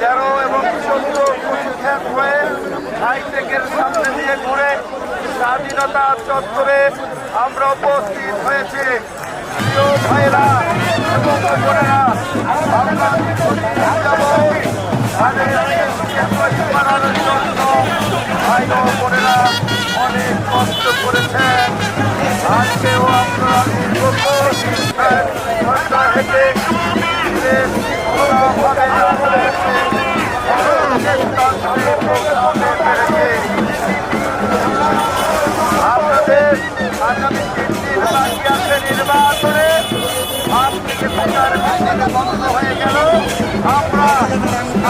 তেরো এবং চোদ্দ প্রতিষ্ঠান হয়ে হাইটেকের সামনে দিয়ে ঘুরে স্বাধীনতা চত্বরে আমরা উপস্থিত হয়েছি। প্রিয় এবং বোনেরা আমরা যাব জন্য ভাই ও অনেক কষ্ট করেছেন। আজকেও আপনারা ঘণ্টা হেঁটে বন্ধ হয়ে গেল আমরা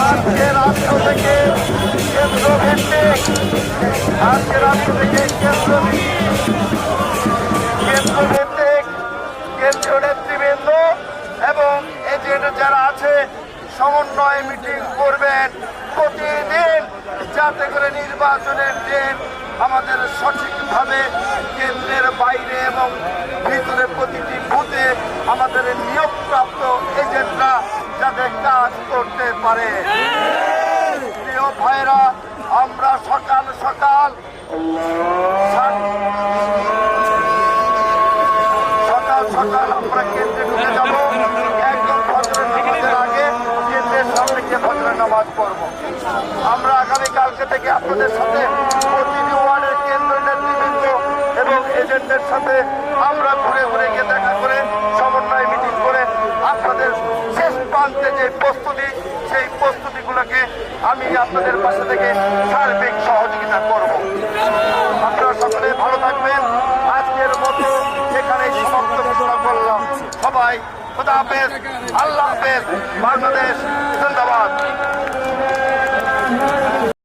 আজকে রাষ্ট্র থেকে কেন্দ্র ভিত্তিক আজকে রাষ্ট্র থেকে কেন্দ্র কেন্দ্র ভিত্তিক এবং এজেন্ট যারা আছে, সমন্বয় মিটিং করবেন। প্রতিদিন যাতে করে নির্বাচনের দিন আমাদের সঠিকভাবে কেন্দ্রের বাইরে এবং ভিতরে প্রতিটি বুথে আমাদের নিয়োগপ্রাপ্ত এজেন্টরা যাতে কাজ করতে পারে। প্রিয় ভাইরা, আমরা সকাল সকাল সকাল সকাল আমরা কেন্দ্রে ঢুকে যাব। নামাজ পড়ব আমরা আগামী কালকে থেকে আপনাদের সাথে প্রতিটি ওয়ার্ডের কেন্দ্র নেতৃবৃন্দ এবং এজেন্টদের সাথে আমরা ঘুরে ঘুরে গিয়ে দেখা করে সমন্বয় মিটিং করে আপনাদের শেষ প্রান্তে যে প্রস্তুতি, সেই প্রস্তুতিগুলোকে আমি আপনাদের পাশে থেকে সার্বিক সহযোগিতা করব। আপনারা সকলে ভালো থাকবেন। আজকের মতো এখানে সমাপ্ত ঘোষণা করলাম। সবাই, খোদা হাফেজ, আল্লাহ হাফেজ, বাংলাদেশ